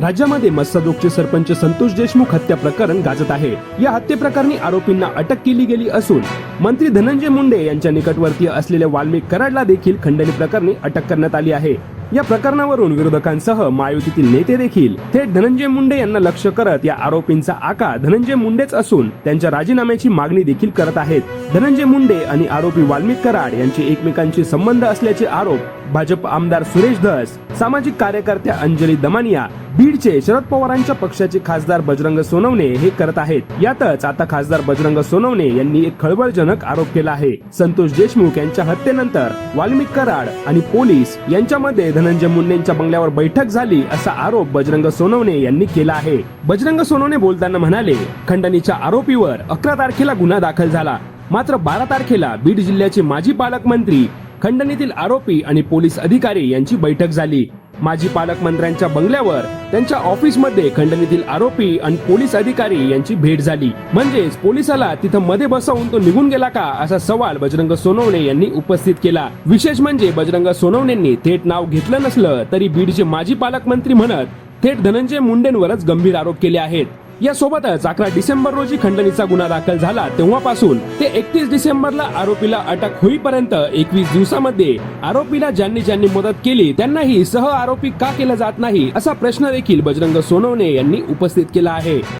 राज्यामध्ये मस्सदोगचे सरपंच संतोष देशमुख हत्या प्रकरण गाजत आहे. या हत्येप्रकरणी आरोपींना अटक केली गेली असून मंत्री धनंजय मुंडे यांच्या निकटवर्तीय असलेल्या वाल्मिक कराडला देखील खंडणी प्रकरणी अटक करण्यात आली आहे. या प्रकरणावरून विरोधकांसह महायुतीतील नेते देखील थेट धनंजय मुंडे यांना लक्ष करत या आरोपींचा आका धनंजय मुंडेच असून त्यांच्या राजीनाम्याची मागणी देखील करत आहेत. धनंजय मुंडे आणि आरोपी वाल्मिक कराड यांचे एकमेकांशी संबंध असल्याचे आरोप भाजप आमदार सुरेश धस सामाजिक कार्यकर्त्या अंजली दमानिया बीडचे शरद पवारांच्या पक्षाचे खासदार बजरंग सोनवणे हे करत आहेत. यातच आता खासदार बजरंग सोनवणे यांनी एक खळबळजनक आरोप केला आहे. संतोष देशमुख यांच्या हत्येनंतर वाल्मिक कराड आणि पोलीस यांच्यामध्ये धनंजय मुंडेंच्या बंगल्यावर बैठक झाली असा आरोप बजरंग सोनवणे यांनी केला आहे. बजरंग सोनवणे बोलताना म्हणाले खंडणीच्या आरोपीवर अकरा तारखेला गुन्हा दाखल झाला. मात्र बारा तारखेला बीड जिल्ह्याचे माजी पालकमंत्री खंडणीतील आरोपी आणि पोलीस अधिकारी यांची बैठक झाली. माजी पालकमंत्र्यांच्या बंगल्यावर त्यांच्या ऑफिसमध्ये खंडणीतील आरोपी आणि पोलीस अधिकारी यांची भेट झाली. म्हणजेच पोलिसाला तिथं मध्ये बसवून तो निघून गेला का असा सवाल बजरंग सोनवणे यांनी उपस्थित केला. विशेष म्हणजे बजरंग सोनवणेंनी थेट नाव घेतलं नसलं तरी बीडचे माजी पालकमंत्री म्हणत थेट धनंजय मुंडेंवरच गंभीर आरोप केले आहेत. यासोबतच अकरा डिसेंबर रोजी खंडणीचा गुन्हा दाखल झाला. तेव्हापासून ते एकतीस डिसेंबरला आरोपीला अटक होईपर्यंत एकवीस दिवसामध्ये आरोपीला ज्यांनी ज्यांनी मदत केली त्यांनाही सह आरोपी का केलं जात नाही असा प्रश्न देखील बजरंग सोनवणे यांनी उपस्थित केला आहे.